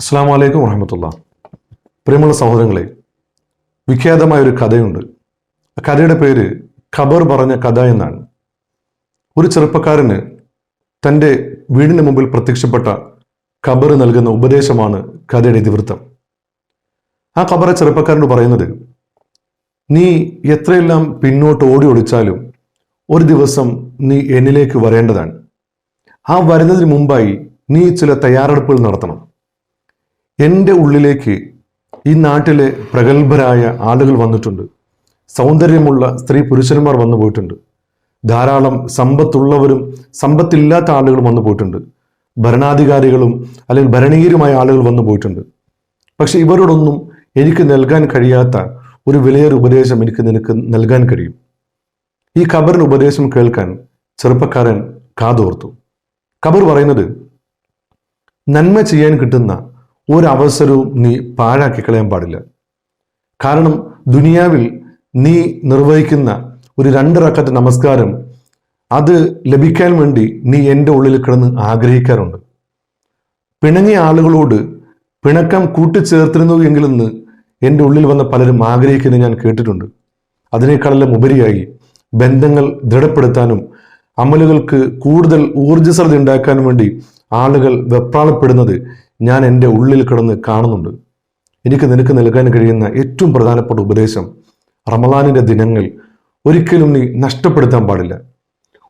അസ്സാം വലൈക്കും വറഹമത്തുള്ള. പ്രിയമുള്ള സഹോദരങ്ങളെ വിഖ്യാതമായ ഒരു കഥയുണ്ട്. ആ കഥയുടെ പേര് ഖബർ പറഞ്ഞ കഥ എന്നാണ്. ഒരു ചെറുപ്പക്കാരന് തന്റെ വീടിന് മുമ്പിൽ പ്രത്യക്ഷപ്പെട്ട ഖബർ നൽകുന്ന ഉപദേശമാണ് കഥയുടെ ഇതിവൃത്തം. ആ ഖബറെ ചെറുപ്പക്കാരനോട് പറയുന്നത് നീ എത്രയെല്ലാം പിന്നോട്ട് ഓടി ഒളിച്ചാലും ഒരു ദിവസം നീ എന്നിലേക്ക് വരേണ്ടതാണ്. ആ വരുന്നതിന് മുമ്പായി നീ ചില തയ്യാറെടുപ്പുകൾ നടത്തണം. എന്റെ ഉള്ളിലേക്ക് ഈ നാട്ടിലെ പ്രഗത്ഭരായ ആളുകൾ വന്നിട്ടുണ്ട്. സൗന്ദര്യമുള്ള സ്ത്രീ പുരുഷന്മാർ വന്നു പോയിട്ടുണ്ട്. ധാരാളം സമ്പത്തുള്ളവരും സമ്പത്തില്ലാത്ത ആളുകളും വന്നു പോയിട്ടുണ്ട്. ഭരണാധികാരികളും അല്ലെങ്കിൽ ഭരണീയരുമായ ആളുകൾ വന്നു പോയിട്ടുണ്ട്. പക്ഷെ ഇവരോടൊന്നും എനിക്ക് നൽകാൻ കഴിയാത്ത ഒരു വിലയേറെ ഉപദേശം എനിക്ക് നിനക്ക് നൽകാൻ കഴിയും. ഈ ഖബറിന് ഉപദേശം കേൾക്കാൻ ചെറുപ്പക്കാരൻ കാതോർത്തു. ഖബർ പറയുന്നത് നന്മ ചെയ്യാൻ കിട്ടുന്ന ഒരവസരവും നീ പാഴാക്കി കളയാൻ പാടില്ല. കാരണം ദുനിയാവിൽ നീ നിർവഹിക്കുന്ന ഒരു രണ്ട് റക്കത്തെ നമസ്കാരം അത് ലഭിക്കാൻ വേണ്ടി നീ എന്റെ ഉള്ളിൽ കിടന്ന് ആഗ്രഹിക്കാറുണ്ട്. പിണങ്ങിയ ആളുകളോട് പിണക്കം കൂട്ടിച്ചേർത്തിരുന്നു എങ്കിലെന്ന് എന്റെ ഉള്ളിൽ വന്ന പലരും ആഗ്രഹിക്കുന്നത് ഞാൻ കേട്ടിട്ടുണ്ട്. അതിനേക്കാളെല്ലാം ഉപരിയായി ബന്ധങ്ങൾ ദൃഢപ്പെടുത്താനും അമലുകൾക്ക് കൂടുതൽ ഊർജസ്വലത ഉണ്ടാക്കാനും വേണ്ടി ആളുകൾ വെപ്രാളപ്പെടുന്നത് ഞാൻ എന്റെ ഉള്ളിൽ കിടന്ന് കാണുന്നുണ്ട്. എനിക്ക് നിനക്ക് നൽകാൻ കഴിയുന്ന ഏറ്റവും പ്രധാനപ്പെട്ട ഉപദേശം റമദാനിന്റെ ദിനങ്ങൾ ഒരിക്കലും നീ നഷ്ടപ്പെടുത്താൻ പാടില്ല.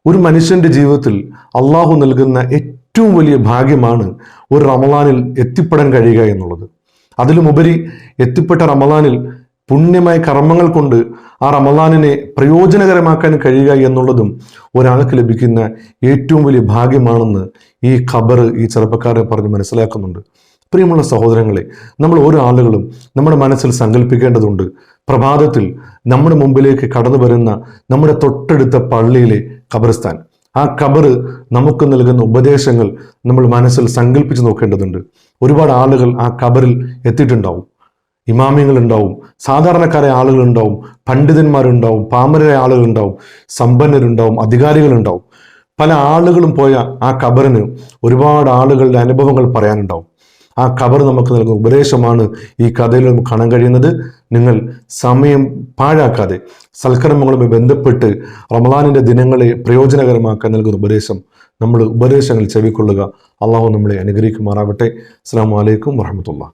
ഒരു മനുഷ്യന്റെ ജീവിതത്തിൽ അള്ളാഹു നൽകുന്ന ഏറ്റവും വലിയ ഭാഗ്യമാണ് ഒരു റമദാനിൽ എത്തിപ്പെടാൻ കഴിയുക എന്നുള്ളത്. അതിലുമുപരി എത്തിപ്പെട്ട റമദാനിൽ പുണ്യമായ കർമ്മങ്ങൾ കൊണ്ട് ആ റമദാനിനെ പ്രയോജനകരമാക്കാൻ കഴിയുക എന്നുള്ളതും ഒരാൾക്ക് ലഭിക്കുന്ന ഏറ്റവും വലിയ ഭാഗ്യമാണെന്ന് ഈ ഖബർ ഈ ചെറുപ്പക്കാരെ പറഞ്ഞ് മനസ്സിലാക്കുന്നുണ്ട്. പ്രിയമുള്ള സഹോദരങ്ങളെ നമ്മൾ ഓരോ ആളുകളും നമ്മുടെ മനസ്സിൽ സങ്കല്പിക്കേണ്ടതുണ്ട്. പ്രഭാതത്തിൽ നമ്മുടെ മുമ്പിലേക്ക് കടന്നു വരുന്ന നമ്മുടെ തൊട്ടടുത്ത പള്ളിയിലെ ഖബർസ്ഥാൻ. ആ ഖബർ നമുക്ക് നൽകുന്ന ഉപദേശങ്ങൾ നമ്മൾ മനസ്സിൽ സങ്കല്പിച്ച് നോക്കേണ്ടതുണ്ട്. ഒരുപാട് ആളുകൾ ആ ഖബറിൽ എത്തിയിട്ടുണ്ടാവും. ഇമാമിങ്ങൾ ഉണ്ടാവും സാധാരണക്കാരായ ആളുകൾ ഉണ്ടാവും പണ്ഡിതന്മാരുണ്ടാവും പാമരായ ആളുകൾ ഉണ്ടാവും സമ്പന്നരുണ്ടാവും അധികാരികളുണ്ടാവും. പല ആളുകളും പോയ ആ ഖബറിന് ഒരുപാട് ആളുകളുടെ അനുഭവങ്ങൾ പറയാനുണ്ടാവും. ആ ഖബർ നമുക്ക് നൽകുന്ന ഉപദേശമാണ് ഈ കഥയിൽ നമുക്ക് കാണാൻ കഴിയുന്നത്. നിങ്ങൾ സമയം പാഴാക്കാതെ സൽക്കർമ്മങ്ങളുമായി ബന്ധപ്പെട്ട് റമദാനിന്റെ ദിനങ്ങളെ പ്രയോജനകരമാക്കാൻ നൽകുന്ന ഉപദേശം നമ്മൾ ഉപദേശങ്ങൾ ചെവിക്കൊള്ളുക. അള്ളാഹു നമ്മളെ അനുഗ്രഹിക്കുമാറാവട്ടെ അസ്സാം വലൈക്കും വറഹമത്തുള്ള